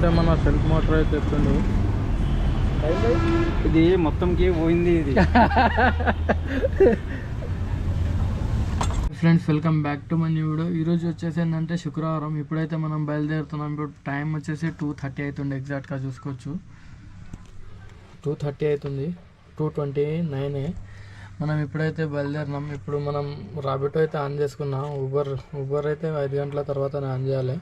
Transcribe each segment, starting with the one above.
అంటే మన self motor అయితే ఎత్తుండు ఇది మొత్తంకి పోయింది ఇది. Friends welcome back to money video ఈరోజు వచ్చేసి ఏంటంటే శుక్రవారం. ఇప్పుడైతే మనం బయలుదేరుతున్నాం. ఇప్పుడు టైం వచ్చేసి టూ థర్టీ అవుతుంది ఎగ్జాక్ట్గా చూసుకోవచ్చు. టూ థర్టీ అవుతుంది. టూ ట్వంటీ నైనే మనం ఇప్పుడైతే బయలుదేరినాం. ఇప్పుడు మనం రాబిటో అయితే ఆన్ చేసుకున్నాం. ఊబర్ ఊబర్ అయితే ఐదు గంటల తర్వాత ఆన్ చేయాలి.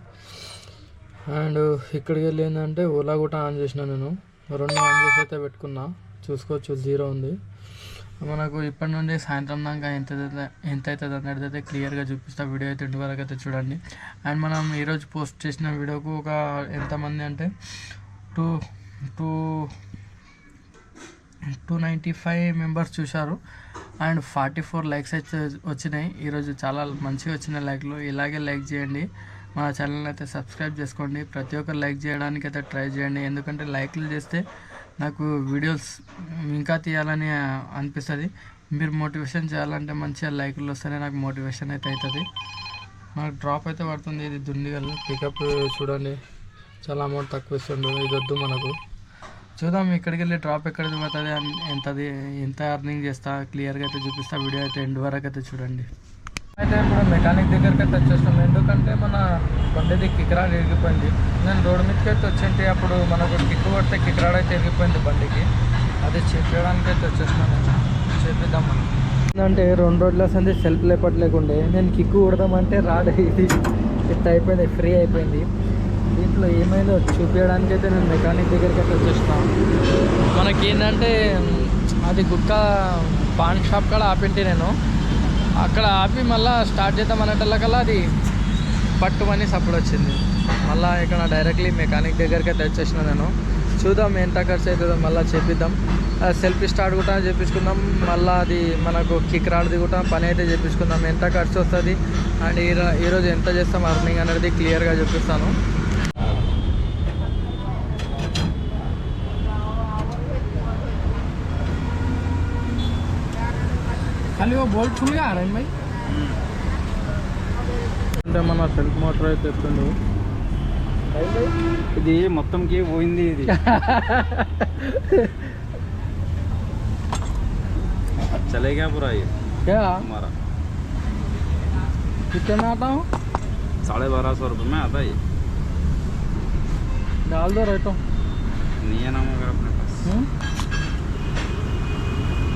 అండ్ ఇక్కడికి వెళ్ళి ఏంటంటే ఓలా కూడా ఆన్ చేసిన నేను. రెండు ఆన్ చేసి అయితే పెట్టుకున్నా. చూసుకోవచ్చు జీరో ఉంది. మనకు ఇప్పటి నుండి సాయంత్రం దాకా ఎంత అయితే- ఎంత అవుతుంది అనేది అయితే క్లియర్గా చూపిస్తా వీడియో అయితే ఇంటి వరకు అయితే చూడండి. అండ్ మనం ఈరోజు పోస్ట్ చేసిన వీడియోకు ఒక ఎంతమంది అంటే two two two ninety five members చూశారు. అండ్ ఫార్టీ ఫోర్ లైక్స్ అయితే వచ్చినాయి. ఈరోజు చాలా మంచిగా వచ్చిన లైక్లు. ఇలాగే లైక్ చేయండి. మా ఛానల్ అయితే సబ్స్క్రైబ్ చేసుకోండి. ప్రతి ఒక్కరు లైక్ చేయడానికి అయితే ట్రై చేయండి. ఎందుకంటే లైక్లు చేస్తే నాకు వీడియోస్ ఇంకా తీయాలని అనిపిస్తుంది. మీరు మోటివేషన్ చేయాలంటే మంచిగా లైక్లు వస్తేనే నాకు మోటివేషన్ అయితే అవుతుంది నాకు డ్రాప్ అయితే పడుతుంది. ఇది దుండిగల్ పికప్ చూడండి. చాలా అమౌంట్ తక్కువ ఇస్తుండు. ఇది వద్దు మనకు. చూద్దాం ఇక్కడికి వెళ్ళి డ్రాప్ ఎక్కడ పడుతుంది ఎంతది ఎంత అర్నింగ్ చేస్తా క్లియర్గా అయితే చూపిస్తా వీడియో అయితే ఎండ్ వరకు అయితే చూడండి. అయితే ఇప్పుడు మెకానిక్ దగ్గరికి అయితే వచ్చేస్తాం ఎందుకంటే మన బండిది కిక్రాడ్ ఎరిగిపోయింది నేను రోడ్డు మీదకి అయితే వచ్చింటి అప్పుడు మనకు కిక్ కొడితే కిక్రాడ్ అయితే ఎరిగిపోయింది బండికి. అది చెప్పడానికి అయితే వచ్చేసినాను. నేను అంటే రెండు రోజుల సంది సెల్ఫ్ లేపట్లేకుండే నేను కిక్ కొడదామంటే రాడ్ ఇది. ఇట్ట అయిపోయింది ఫ్రీ అయిపోయింది. దీంట్లో ఏమైందో చూపించడానికి అయితే నేను మెకానిక్ దగ్గరికి అయితే వచ్చేస్తున్నాను మనకి ఏంటంటే అది గుక్క పాన్ షాప్ కూడా ఆపింటి నేను. అక్కడ ఆపి మళ్ళీ స్టార్ట్ చేద్దాం అనేటల్లకల్లా అది పట్టుమని సప్పుడు వచ్చింది. మళ్ళీ ఇక్కడ డైరెక్ట్లీ మెకానిక్ దగ్గరికి అయితే వచ్చేసిన నేను. చూద్దాం ఎంత ఖర్చు అవుతుందో మళ్ళీ చేపిద్దాం సెల్ఫీ స్టార్ట్ కూడా చేపించుకుందాం. మళ్ళీ అది మనకు కిక్ రాడ్ది కూడా పని అయితే చేపించుకుందాం. ఎంత ఖర్చు వస్తుంది? అండ్ ఈ ఈరోజు ఎంత చేస్తాం? అర్నింగ్ అనేది క్లియర్గా చూపిస్తాను खाली वो बोल्ट खुल गया रहा भाई అంటే మన సెల్ఫ్ మోటార్ అయితే ఎత్తుండు ఇది మొత్తంకి పోయింది ఇది चलेगा पूरा ये क्या हमारा कितने में आता हूँ साढ़े बारह सौ रुपये में आता है ये डाल दो रेटो नहीं है नाम अगर अपने पास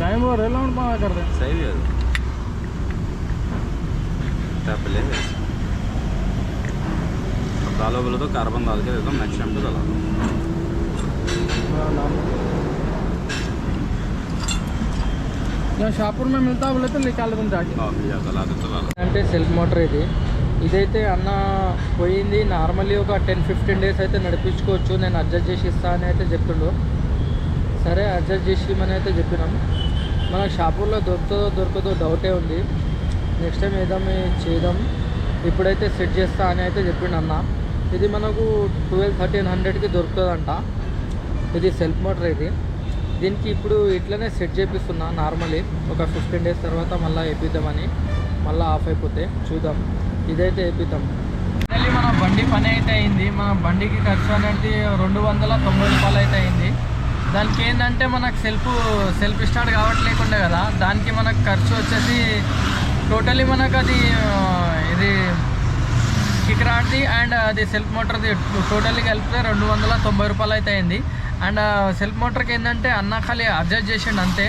टाइम वो रेलाउंड पा कर दे सही भी है टैप ले वैसे। अब डालो बोले तो कार्बन डाल के देता हूँ नेक्स्ट टाइम पे डाला दो मेरा नाम यहाँ शाहपुर में मिलता है बोले तो निकाल तुम जाके हाँ भैया डाला दे डाला అంటే సెల్ఫ్ మోటార్ ఇది ఇదైతే అన్న పోయింది నార్మల్లీ ఒక టెన్ ఫిఫ్టీన్ డేస్ అయితే నడిపించుకోవచ్చు నేను అడ్జస్ట్ చేసి ఇస్తా అని అయితే చెప్పిండు సరే అడ్జస్ట్ చేసి ఇమ్మని అయితే చెప్పినాం మన షాపుల్లో దొరుకుతుందో దొరకదో డౌటే ఉంది. నెక్స్ట్ టైం ఏదో చేద్దాం. ఇప్పుడైతే సెట్ చేస్తా అని అయితే చెప్పిండు అన్న. ఇది మనకు ట్వెల్వ్ థర్టీన్ హండ్రెడ్కి దొరుకుతుందంట. ఇది సెల్ఫ్ మోటర్ ఇది. దీనికి ఇప్పుడు ఇట్లనే సెట్ చేపిస్తున్నా నార్మలీ. ఒక ఫిఫ్టీన్ డేస్ తర్వాత మళ్ళీ వేపిద్దామని. మళ్ళీ ఆఫ్ అయిపోతే చూద్దాం. ఇదైతే వేపిద్దాం. మన బండి పని అయితే అయింది. మన బండికి ఖర్చు అనేది రెండు వందల తొంభై రూపాయలు అయితే అయింది. దానికి ఏంటంటే మనకు సెల్ఫ్ సెల్ఫ్ స్టార్ట్ కావట్లేకుండే కదా దానికి మనకు ఖర్చు వచ్చేసి టోటలీ మనకు అది ఇది కిక్రాడ్ది అండ్ అది సెల్ఫ్ మోటార్ది టోటల్లీ కలిపితే రెండు వందల తొంభై రూపాయలు అయితే అయింది. అండ్ సెల్ఫ్ మోటార్కి ఏంటంటే అన్న ఖాళీ అడ్జస్ట్ చేసిండు అంతే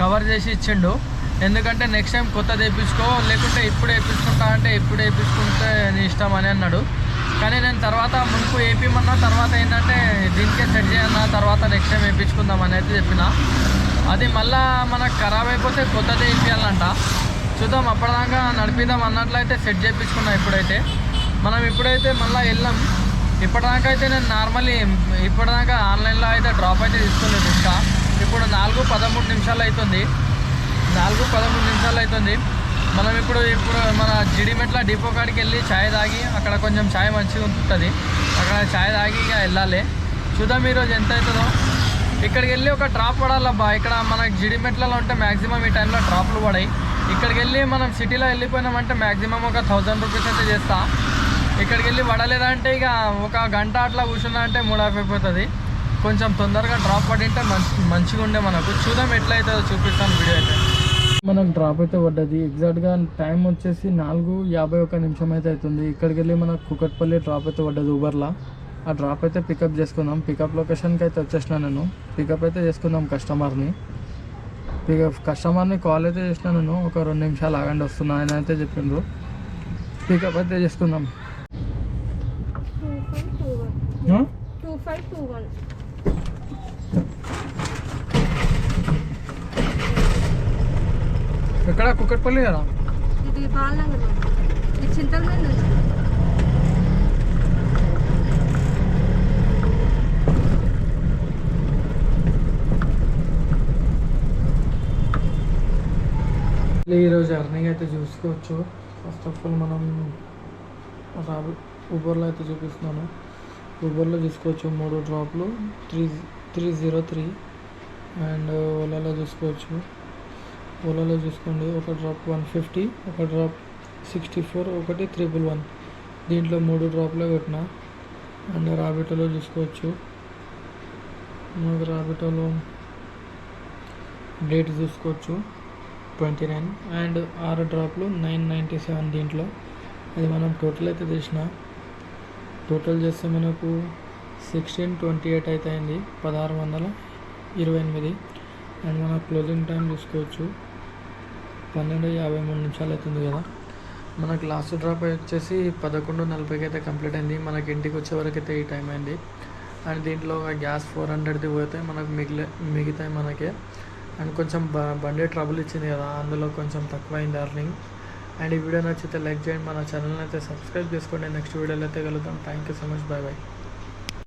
కవర్ చేసి ఇచ్చిండు. ఎందుకంటే నెక్స్ట్ టైం కొత్త వేయించుకో లేకుంటే ఇప్పుడు వేయించుకుంటా అంటే ఇప్పుడు వేయించుకుంటే నీ ఇష్టం అని అన్నాడు. కానీ నేను తర్వాత ముందుకు వేపిమన్నా తర్వాత ఏంటంటే దీనికే సెట్ చేయన్న తర్వాత నెక్స్ట్ టైం వేయించుకుందాం అని అయితే చెప్పిన. అది మళ్ళా మనకు ఖరాబ్ అయిపోతే కొత్తది వేయించాలంట చూద్దాం అప్పటిదాకా నడిపిద్దాం అన్నట్లయితే సెట్ చేయించుకున్నా ఇప్పుడైతే. మనం ఇప్పుడైతే మళ్ళీ వెళ్ళాం. ఇప్పటిదాకా అయితే నేను నార్మల్లీ ఇప్పటిదాకా ఆన్లైన్లో అయితే డ్రాప్ అయితే తీసుకోలేదు ఇంకా. ఇప్పుడు నాలుగు పదమూడు నిమిషాలు అవుతుంది. నాలుగు పదమూడు నిమిషాలు అవుతుంది. మనం ఇప్పుడు ఇప్పుడు మన జిడిమెట్ల డిపో కాడికి వెళ్ళి ఛాయ్ తాగి అక్కడ కొంచెం ఛాయ్ మంచిగా ఉంటుంది. అక్కడ ఛాయ్ తాగి ఇక వెళ్ళాలి. చూద్దాం ఈరోజు ఎంత అవుతుందో. ఇక్కడికి వెళ్ళి ఒక డ్రాప్ పడాలబ్బా. ఇక్కడ మనకి జిడిమెట్లలో ఉంటే మ్యాక్సిమం ఈ టైంలో డ్రాప్లు పడాయి. ఇక్కడికి వెళ్ళి మనం సిటీలో వెళ్ళిపోయినామంటే మ్యాక్సిమం ఒక థౌజండ్ రూపీస్ అయితే చేస్తా. ఇక్కడికి వెళ్ళి పడలేదంటే ఇక ఒక గంట అట్లా కూర్చున్నా అంటే మూడు అయిపోతుంది. కొంచెం తొందరగా డ్రాప్ పడింటే మంచి మంచిగా ఉండే మనకు. చూద్దాం ఎట్లా అవుతుందో చూపిస్తాను వీడియో అయితే. మనకు డ్రాప్ అయితే పడ్డది. ఎగ్జాక్ట్గా టైం వచ్చేసి నాలుగు యాభై ఒక నిమిషం అయితే అవుతుంది. ఇక్కడికి వెళ్ళి మనకు కుకట్పల్లి డ్రాప్ అయితే పడ్డది ఊబర్లో ఆ డ్రాప్ అయితే పికప్ చేసుకుందాం పికప్ లొకేషన్కి అయితే వచ్చేసిన నేను. పికప్ అయితే చేసుకుందాం కస్టమర్ని పికప్ కస్టమర్ని కాల్ అయితే చేసిన నేను. ఒక రెండు నిమిషాలు ఆగండి వస్తున్నా. ఆయన అయితే చెప్పిండ్రు పికప్ అయితే చేసుకుందాం టూ ఫైవ్ టూ వన్ ఎక్కడ కుకట్పల్లి కదా? ఇది బాలనగర్. ఇది చింతలమైన నుంచి. ఈరోజు అర్నింగ్ అయితే చూసుకోవచ్చు. ఫస్ట్ ఆఫ్ ఆల్ మనం రాబు ఊబర్లో అయితే చూపిస్తున్నాను. ఊబర్లో చూసుకోవచ్చు మూడు డ్రాప్లు. Three three zero three and ఓలాలో చూసుకోవచ్చు. ఓలాలో చూసుకోండి. ఒక డ్రాప్ వన్ ఫిఫ్టీ ఒక డ్రాప్ సిక్స్టీ ఫోర్ ఒకటి త్రిపుల్ వన్. దీంట్లో మూడు డ్రాప్లే కొట్టిన. అండ్ రాబిటోలో చూసుకోవచ్చు. మనకు రాబిటోలో డేట్ చూసుకోవచ్చు. Twenty nine. అండ్ ఆరు డ్రాప్లు నైన్ నైంటీ సెవెన్ దీంట్లో. అది మనం టోటల్ అయితే తీసిన టోటల్ చేస్తే మనకు సిక్స్టీన్ ట్వంటీ ఎయిట్ అయితే అయింది పదహారు వందల ఇరవై ఎనిమిది. అండ్ మన క్లోజింగ్ టైం చూసుకోవచ్చు. పన్నెండు యాభై మూడు నిమిషాలు అవుతుంది కదా. మనకు లాస్ట్ డ్రాప్ వచ్చేసి పదకొండు నలభైకి అయితే కంప్లీట్ అయింది. మనకి ఇంటికి వచ్చే వరకు అయితే ఈ టైం అయింది. అండ్ దీంట్లో గ్యాస్ ఫోర్ హండ్రెడ్ది పోతే మనకు మిగిలే మిగతాయి మనకే. అండ్ కొంచెం బ బండి ట్రబుల్ ఇచ్చింది కదా. అందులో కొంచెం తక్కువైంది అర్నింగ్ అండ్ ఈ వీడియో నచ్చితే లైక్ చేయండి. మన ఛానల్ని అయితే సబ్స్క్రైబ్ చేసుకోండి. నెక్స్ట్ వీడియోలో అయితే కలుద్దాం. Thank you so much bye bye